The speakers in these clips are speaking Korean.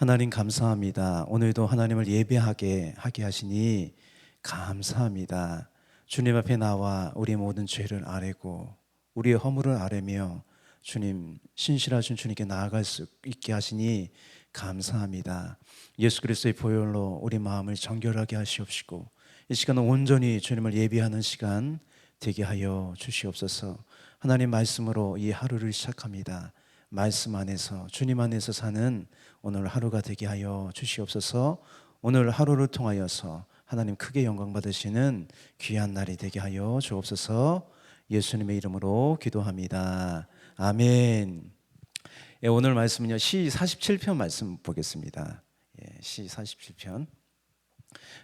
하나님 감사합니다. 오늘도 하나님을 예배하게 하게 하시니 감사합니다. 주님 앞에 나와 우리 모든 죄를 아뢰고 우리의 허물을 아뢰며 주님 신실하신 주님께 나아갈 수 있게 하시니 감사합니다. 예수 그리스도의 보혈로 우리 마음을 정결하게 하시옵시고 이 시간은 온전히 주님을 예배하는 시간 되게 하여 주시옵소서. 하나님 말씀으로 이 하루를 시작합니다. 말씀 안에서 주님 안에서 사는 오늘 하루가 되게 하여 주시옵소서. 오늘 하루를 통하여서 하나님 크게 영광 받으시는 귀한 날이 되게 하여 주옵소서. 예수님의 이름으로 기도합니다. 아멘. 예, 오늘 말씀은요 시 47편 말씀 보겠습니다. 예, 시 47편.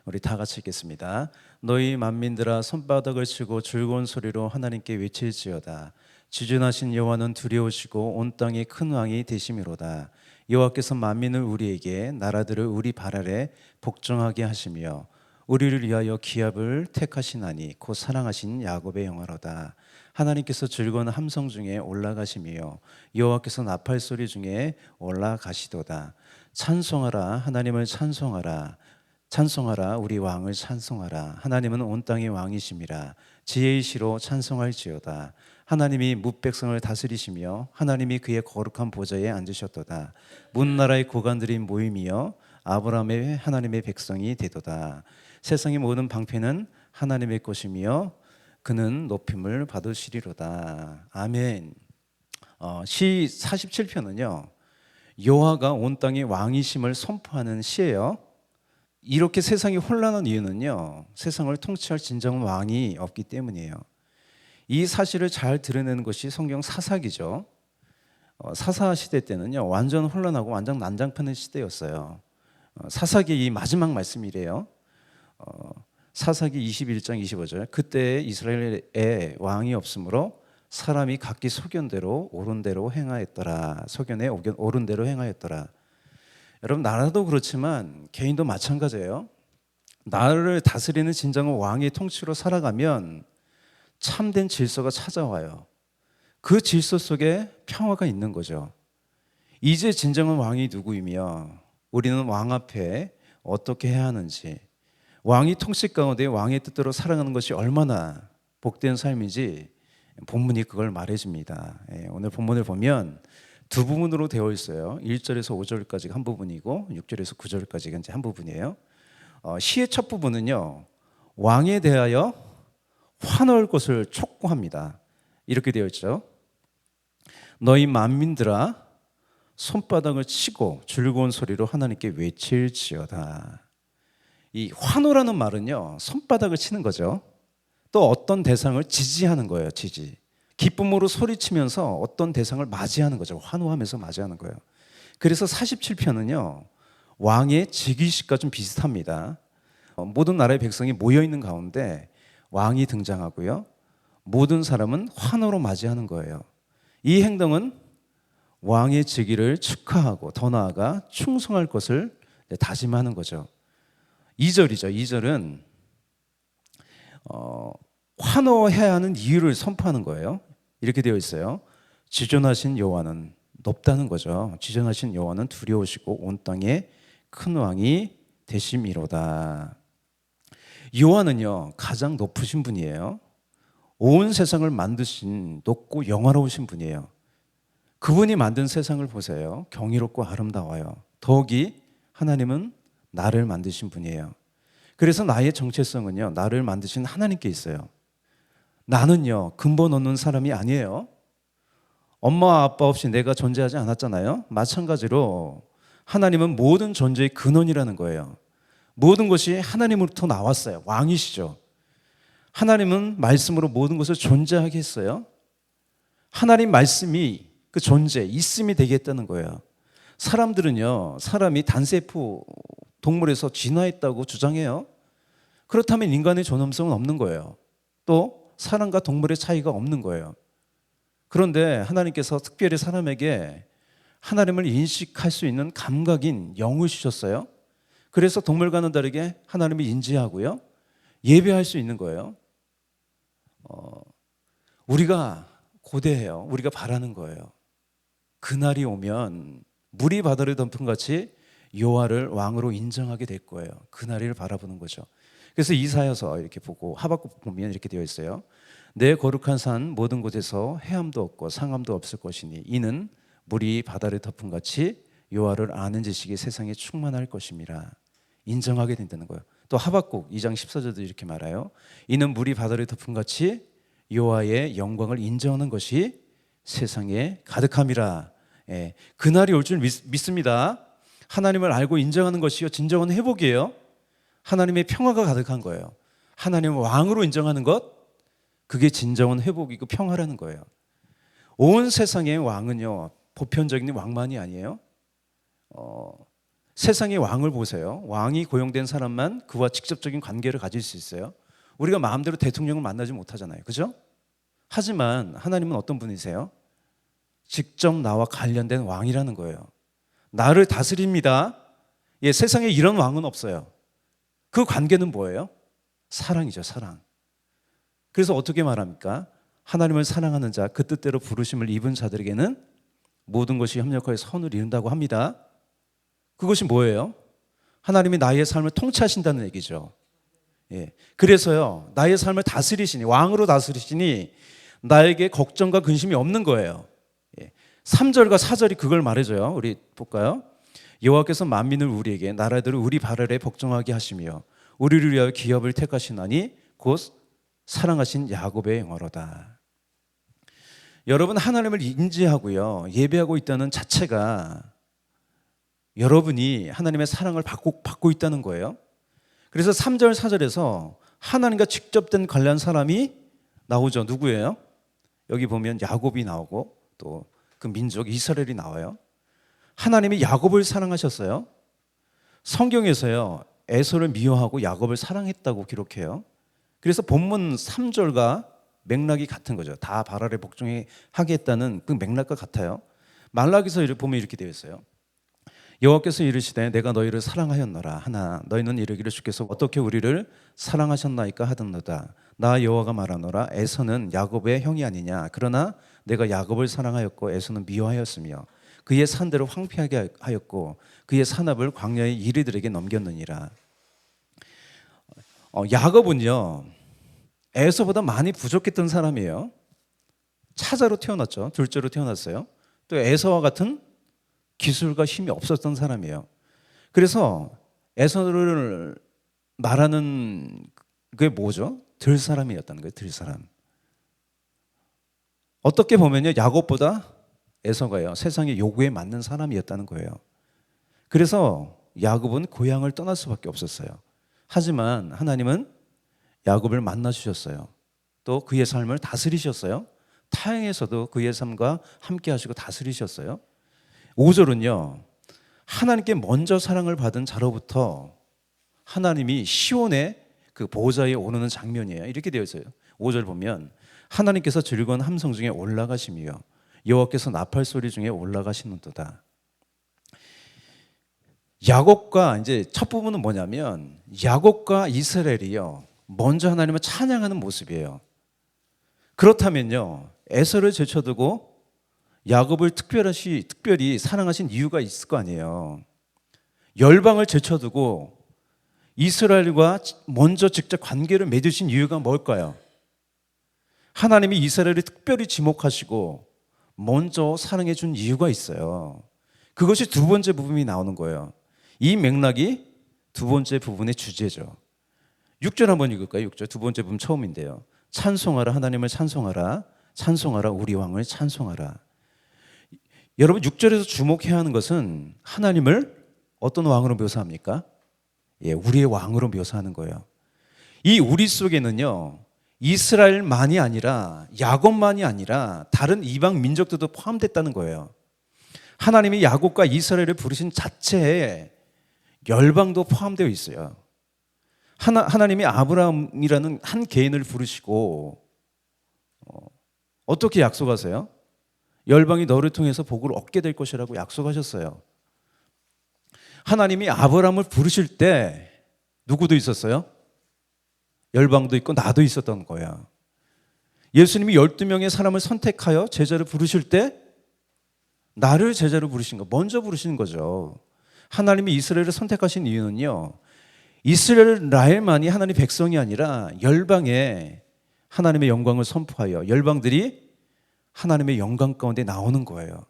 우리 다 같이 읽겠습니다. 너희 만민들아 손바닥을 치고 즐거운 소리로 하나님께 외칠지어다. 지존하신 여호와는 두려우시고 온 땅의 큰 왕이 되심이로다. 여호와께서 만민을 우리에게 나라들을 우리 발 아래 복종하게 하시며 우리를 위하여 기업을 택하시나니 곧 사랑하신 야곱의 영화로다. 하나님께서 즐거운 함성 중에 올라가시며 여호와께서 나팔 소리 중에 올라가시도다. 찬송하라 하나님을 찬송하라 찬송하라 우리 왕을 찬송하라 하나님은 온 땅의 왕이심이라 지혜이시로 찬송할지어다 하나님이 뭇백성을 다스리시며 하나님이 그의 거룩한 보좌에 앉으셨도다 문 나라의 고관들이 모임이여 아브라함의 하나님의 백성이 되도다 세상의 모든 방패는 하나님의 것이며 그는 높임을 받으시리로다 아멘 어, 시 47편은요 여호와가 온 땅의 왕이심을 선포하는 시예요. 이렇게 세상이 혼란한 이유는요. 세상을 통치할 진정한 왕이 없기 때문이에요. 이 사실을 잘 드러내는 것이 성경 사사기죠. 어, 사사 시대 때는요. 완전 혼란하고 완전 난장판의 시대였어요. 어, 사사기 이 마지막 말씀이래요. 어, 사사기 21장 25절. 그때 이스라엘에 왕이 없으므로 사람이 각기 소견대로 옳은 대로 행하였더라. 소견에 옳은 대로 행하였더라. 여러분 나라도 그렇지만 개인도 마찬가지예요. 나라를 다스리는 진정한 왕의 통치로 살아가면 참된 질서가 찾아와요. 그 질서 속에 평화가 있는 거죠. 이제 진정한 왕이 누구이며 우리는 왕 앞에 어떻게 해야 하는지 왕이 통치 가운데 왕의 뜻대로 살아가는 것이 얼마나 복된 삶인지 본문이 그걸 말해줍니다. 예, 오늘 본문을 보면 두 부분으로 되어 있어요. 1절에서 5절까지 한 부분이고 6절에서 9절까지가 이제 한 부분이에요. 어, 시의 첫 부분은요. 왕에 대하여 환호할 것을 촉구합니다. 이렇게 되어 있죠. 너희 만민들아 손바닥을 치고 즐거운 소리로 하나님께 외칠지어다. 이 환호라는 말은요. 손바닥을 치는 거죠. 또 어떤 대상을 지지하는 거예요. 지지. 기쁨으로 소리치면서 어떤 대상을 맞이하는 거죠. 환호하면서 맞이하는 거예요. 그래서 47편은요. 왕의 즉위식과 좀 비슷합니다. 어, 모든 나라의 백성이 모여 있는 가운데 왕이 등장하고요. 모든 사람은 환호로 맞이하는 거예요. 이 행동은 왕의 즉위를 축하하고 더 나아가 충성할 것을 다짐하는 거죠. 2절이죠. 2절은 어, 환호해야 하는 이유를 선포하는 거예요. 이렇게 되어 있어요. 지존하신 여호와는 높다는 거죠. 지존하신 여호와는 두려우시고 온 땅에 큰 왕이 되심이로다. 여호와는요 가장 높으신 분이에요. 온 세상을 만드신 높고 영화로우신 분이에요. 그분이 만든 세상을 보세요. 경이롭고 아름다워요. 더욱이 하나님은 나를 만드신 분이에요. 그래서 나의 정체성은요 나를 만드신 하나님께 있어요. 나는요, 근본 없는 사람이 아니에요. 엄마, 아빠 없이 내가 존재하지 않았잖아요. 마찬가지로 하나님은 모든 존재의 근원이라는 거예요. 모든 것이 하나님으로부터 나왔어요. 왕이시죠. 하나님은 말씀으로 모든 것을 존재하게 했어요. 하나님 말씀이 그 존재, 있음이 되겠다는 거예요. 사람들은요, 사람이 단세포 동물에서 진화했다고 주장해요. 그렇다면 인간의 존엄성은 없는 거예요. 또 사람과 동물의 차이가 없는 거예요. 그런데 하나님께서 특별히 사람에게 하나님을 인식할 수 있는 감각인 영을 주셨어요. 그래서 동물과는 다르게 하나님을 인지하고요. 예배할 수 있는 거예요. 어, 우리가 고대해요. 우리가 바라는 거예요. 그날이 오면 물이 바다를 덮은 같이 요아를 왕으로 인정하게 될 거예요. 그날을 바라보는 거죠. 그래서 이사여서 이렇게 보고 하박국 보면 이렇게 되어 있어요. 내 거룩한 산 모든 곳에서 해함도 없고 상함도 없을 것이니 이는 물이 바다를 덮은 같이 요아를 아는 지식이 세상에 충만할 것임이라 인정하게 된다는 거예요. 또 하박국 2장 14절도 이렇게 말해요. 이는 물이 바다를 덮은 같이 여호와의 영광을 인정하는 것이 세상에 가득함이라. 예, 그날이 올 줄 믿습니다. 하나님을 알고 인정하는 것이요 진정한 회복이에요. 하나님의 평화가 가득한 거예요. 하나님을 왕으로 인정하는 것 그게 진정한 회복이고 평화라는 거예요. 온 세상의 왕은요 보편적인 왕만이 아니에요. 어, 세상의 왕을 보세요. 왕이 고용된 사람만 그와 직접적인 관계를 가질 수 있어요. 우리가 마음대로 대통령을 만나지 못하잖아요. 그죠? 하지만 하나님은 어떤 분이세요? 직접 나와 관련된 왕이라는 거예요. 나를 다스립니다. 예, 세상에 이런 왕은 없어요. 그 관계는 뭐예요? 사랑이죠, 사랑. 그래서 어떻게 말합니까? 하나님을 사랑하는 자, 그 뜻대로 부르심을 입은 자들에게는 모든 것이 협력하여 선을 이룬다고 합니다. 그것이 뭐예요? 하나님이 나의 삶을 통치하신다는 얘기죠. 예. 그래서요, 나의 삶을 다스리시니, 왕으로 다스리시니, 나에게 걱정과 근심이 없는 거예요. 예. 3절과 4절이 그걸 말해줘요. 우리 볼까요? 여호와께서 만민을 우리에게 나라들을 우리 발 아래 복종하게 하시며 우리를 위하여 기업을 택하시나니 곧 사랑하신 야곱의 영어로다. 여러분 하나님을 인지하고요 예배하고 있다는 자체가 여러분이 하나님의 사랑을 받고 받고 있다는 거예요. 그래서 3절 4절에서 하나님과 직접 된 관련 사람이 나오죠. 누구예요? 여기 보면 야곱이 나오고 또 그 민족 이스라엘이 나와요. 하나님이 야곱을 사랑하셨어요. 성경에서요. 에서를 미워하고 야곱을 사랑했다고 기록해요. 그래서 본문 3절과 맥락이 같은 거죠. 다 바랄에 복종하겠다는 그 맥락과 같아요. 말라기서 보면 이렇게 되어 있어요. 여호와께서 이르시되 내가 너희를 사랑하였노라. 하나 너희는 이르기를 주께서 어떻게 우리를 사랑하셨나이까 하던노다. 나 여호와가 말하노라. 에서는 야곱의 형이 아니냐. 그러나 내가 야곱을 사랑하였고 에서는 미워하였으며 그의 산들을 황폐하게 하였고 그의 산업을 광야의 이리들에게 넘겼느니라. 어, 야곱은요 에서보다 많이 부족했던 사람이에요. 차자로 태어났죠. 둘째로 태어났어요. 또 에서와 같은 기술과 힘이 없었던 사람이에요. 그래서 에서를 말하는 그게 뭐죠? 들 사람이었다는 거예요. 들 사람. 어떻게 보면요, 야곱보다 에서가요 세상의 요구에 맞는 사람이었다는 거예요. 그래서 야곱은 고향을 떠날 수밖에 없었어요. 하지만 하나님은 야곱을 만나 주셨어요. 또 그의 삶을 다스리셨어요. 타향에서도 그의 삶과 함께 하시고 다스리셨어요. 5절은요. 하나님께 먼저 사랑을 받은 자로부터 하나님이 시온의 그 보좌에 오르는 장면이에요. 이렇게 되어 있어요. 5절 보면 하나님께서 즐거운 함성 중에 올라가시며 여호와께서 나팔 소리 중에 올라가시는도다. 야곱과 이제 첫 부분은 뭐냐면 야곱과 이스라엘이요. 먼저 하나님을 찬양하는 모습이에요. 그렇다면요. 에서를 제쳐두고 야곱을 특별하시 특별히 사랑하신 이유가 있을 거 아니에요. 열방을 제쳐두고 이스라엘과 먼저 직접 관계를 맺으신 이유가 뭘까요? 하나님이 이스라엘을 특별히 지목하시고 먼저 사랑해 준 이유가 있어요. 그것이 두 번째 부분이 나오는 거예요. 이 맥락이 두 번째 부분의 주제죠. 6절 한번 읽을까요? 6절 두 번째 부분 처음인데요. 찬송하라 하나님을 찬송하라 찬송하라 우리 왕을 찬송하라 여러분 6절에서 주목해야 하는 것은 하나님을 어떤 왕으로 묘사합니까? 예, 우리의 왕으로 묘사하는 거예요. 이 우리 속에는요. 이스라엘만이 아니라 야곱만이 아니라 다른 이방 민족들도 포함됐다는 거예요. 하나님이 야곱과 이스라엘을 부르신 자체에 열방도 포함되어 있어요. 하나, 하나님이 아브라함이라는 한 개인을 부르시고 어, 어떻게 약속하세요? 열방이 너를 통해서 복을 얻게 될 것이라고 약속하셨어요. 하나님이 아브라함을 부르실 때 누구도 있었어요? 열방도 있고 나도 있었던 거야. 예수님이 12명의 사람을 선택하여 제자를 부르실 때 나를 제자로 부르신 거 먼저 부르시는 거죠. 하나님이 이스라엘을 선택하신 이유는요. 이스라엘만이 하나님 백성이 아니라 열방에 하나님의 영광을 선포하여 열방들이 하나님의 영광 가운데 나오는 거예요.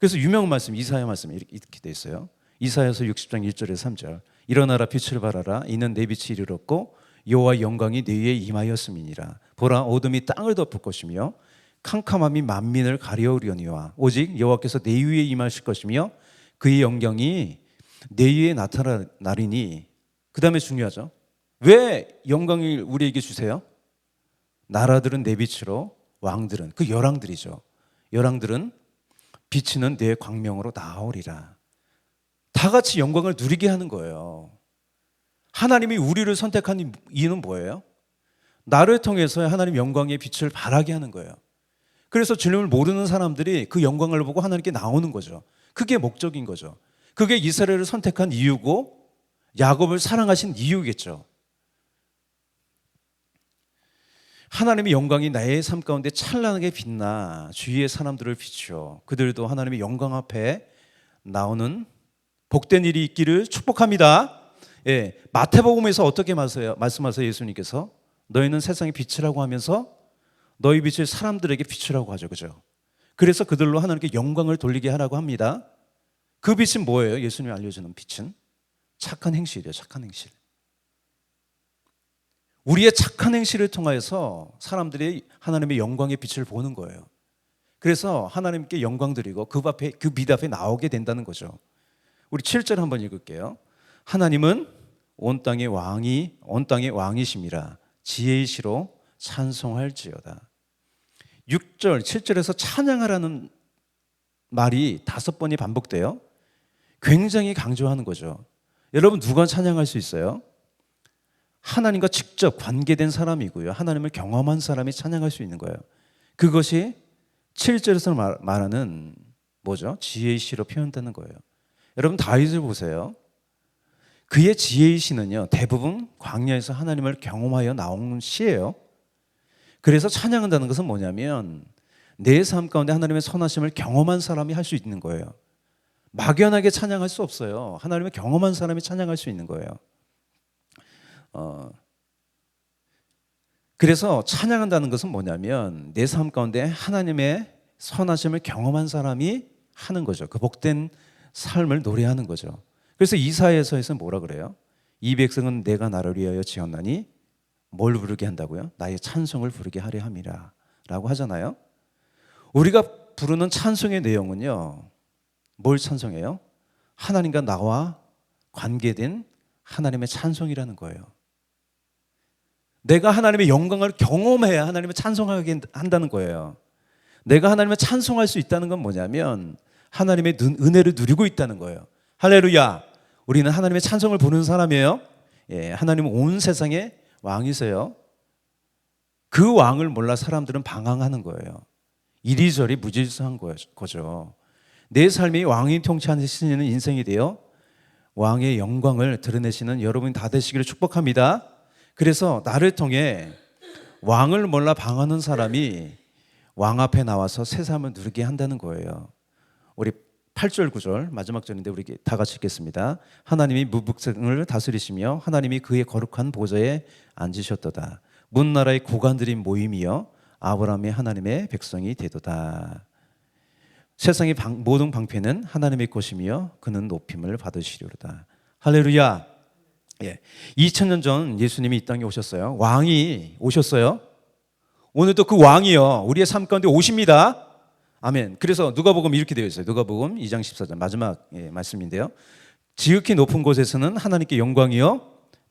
그래서 유명한 말씀 이사야 말씀이 이렇게- 돼 있어요. 이사야서 60장 1절에서 3절. 일어나라 빛을 발하라 이는 내 빛이 이르렀고 여호와 영광이 내 위에 임하였음이니라. 보라 어둠이 땅을 덮을 것이며 캄캄함이 만민을 가려우려니와 오직 여호와께서 내 위에 임하실 것이며 그의 영광이 내 위에 나타나리니 그 다음에 중요하죠. 왜 영광을 우리에게 주세요? 나라들은 내 빛으로 왕들은 그 열왕들이죠. 열왕들은 비치는 내 광명으로 나오리라. 다 같이 영광을 누리게 하는 거예요. 하나님이 우리를 선택한 이유는 뭐예요? 나를 통해서 하나님 영광의 빛을 발하게 하는 거예요. 그래서 주님을 모르는 사람들이 그 영광을 보고 하나님께 나오는 거죠. 그게 목적인 거죠. 그게 이스라엘을 선택한 이유고 야곱을 사랑하신 이유겠죠. 하나님의 영광이 나의 삶 가운데 찬란하게 빛나 주위의 사람들을 비추어 그들도 하나님의 영광 앞에 나오는 복된 일이 있기를 축복합니다. 예, 마태복음에서 어떻게 말씀하세요? 예수님께서 너희는 세상의 빛이라고 하면서 너희 빛을 사람들에게 비추라고 하죠, 그죠? 그래서 그들로 하나님께 영광을 돌리게 하라고 합니다. 그 빛은 뭐예요? 예수님이 알려주는 빛은 착한 행실이에요, 착한 행실. 우리의 착한 행실을 통하여서 사람들이 하나님의 영광의 빛을 보는 거예요. 그래서 하나님께 영광 드리고 그 앞에 그빛 앞에 나오게 된다는 거죠. 우리 7절 한번 읽을게요. 하나님은 온 땅의 왕이 온 땅의 왕이심이라 지혜이시로 찬송할지어다. 6절, 7절에서 찬양하라는 말이 다섯 번이 반복돼요. 굉장히 강조하는 거죠. 여러분 누가 찬양할 수 있어요? 하나님과 직접 관계된 사람이고요. 하나님을 경험한 사람이 찬양할 수 있는 거예요. 그것이 7절에서 말- 말하는 뭐죠? 지혜의 시로 표현되는 거예요. 여러분 다윗을 보세요. 그의 지혜의 시는요. 대부분 광야에서 하나님을 경험하여 나온 시예요. 그래서 찬양한다는 것은 뭐냐면 내 삶 가운데 하나님의 선하심을 경험한 사람이 할 수 있는 거예요. 막연하게 찬양할 수 없어요. 하나님의 경험한 사람이 찬양할 수 있는 거예요. 어, 그래서 찬양한다는 것은 뭐냐면 내 삶 가운데 하나님의 선하심을 경험한 사람이 하는 거죠. 그 복된 삶을 노래하는 거죠. 그래서 이사야서에서 뭐라 그래요? 이 백성은 내가 나를 위하여 지었나니 뭘 부르게 한다고요? 나의 찬송을 부르게 하려 함이라라고 하잖아요. 우리가 부르는 찬송의 내용은요. 뭘 찬송해요? 하나님과 나와 관계된 하나님의 찬송이라는 거예요. 내가 하나님의 영광을 경험해야 하나님을 찬송하게 한다는 거예요. 내가 하나님을 찬송할 수 있다는 건 뭐냐면 하나님의 은- 은혜를 누리고 있다는 거예요. 할렐루야. 우리는 하나님의 찬송을 부르는 사람이에요. 예, 하나님은 온 세상의 왕이세요. 그 왕을 몰라 사람들은 방황하는 거예요. 이리저리 무질서한 거- 거죠. 내 삶이 왕이 통치하시는 인생이 되어 왕의 영광을 드러내시는 여러분 다 되시기를 축복합니다. 그래서 나를 통해 왕을 몰라 방하는 사람이 왕 앞에 나와서 새삼을 누리게 한다는 거예요. 우리 8절 9절 마지막 절인데 우리 다 같이 읽겠습니다. 하나님이 무북성을 다스리시며 하나님이 그의 거룩한 보좌에 앉으셨도다. 문 나라의 고관들이 모임이여 아브라함의 하나님의 백성이 되도다. 세상의 방- 모든 방패는 하나님의 것이며 그는 높임을 받으시리로다. 할렐루야. 예. 2000년 전 예수님이 이 땅에 오셨어요. 왕이 오셨어요. 오늘도 그 왕이요. 우리의 삶 가운데 오십니다. 아멘. 그래서 누가복음 이렇게 되어 있어요. 누가복음 2장 14절 마지막 예, 말씀인데요. 지극히 높은 곳에서는 하나님께 영광이요.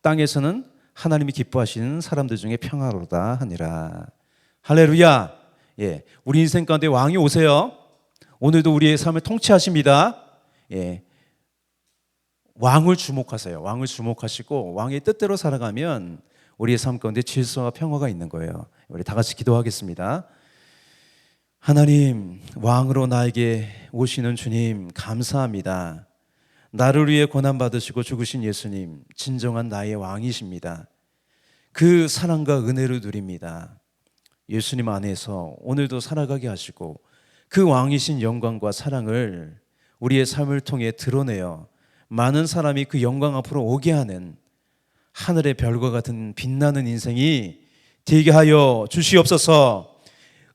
땅에서는 하나님이 기뻐하시는 사람들 중에 평화로다 하니라. 할렐루야. 예. 우리 인생 가운데 왕이 오세요. 오늘도 우리의 삶을 통치하십니다. 예. 왕을 주목하세요. 왕을 주목하시고 왕의 뜻대로 살아가면 우리의 삶 가운데 질서와 평화가 있는 거예요. 우리 다 같이 기도하겠습니다. 하나님, 왕으로 나에게 오시는 주님, 감사합니다. 나를 위해 고난받으시고 죽으신 예수님, 진정한 나의 왕이십니다. 그 사랑과 은혜를 누립니다. 예수님 안에서 오늘도 살아가게 하시고 그 왕이신 영광과 사랑을 우리의 삶을 통해 드러내어 많은 사람이 그 영광 앞으로 오게 하는 하늘의 별과 같은 빛나는 인생이 되게 하여 주시옵소서.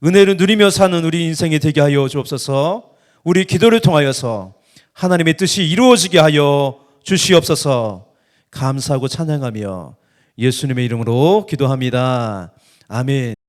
은혜를 누리며 사는 우리 인생이 되게 하여 주옵소서. 우리 기도를 통하여서 하나님의 뜻이 이루어지게 하여 주시옵소서. 감사하고 찬양하며 예수님의 이름으로 기도합니다. 아멘.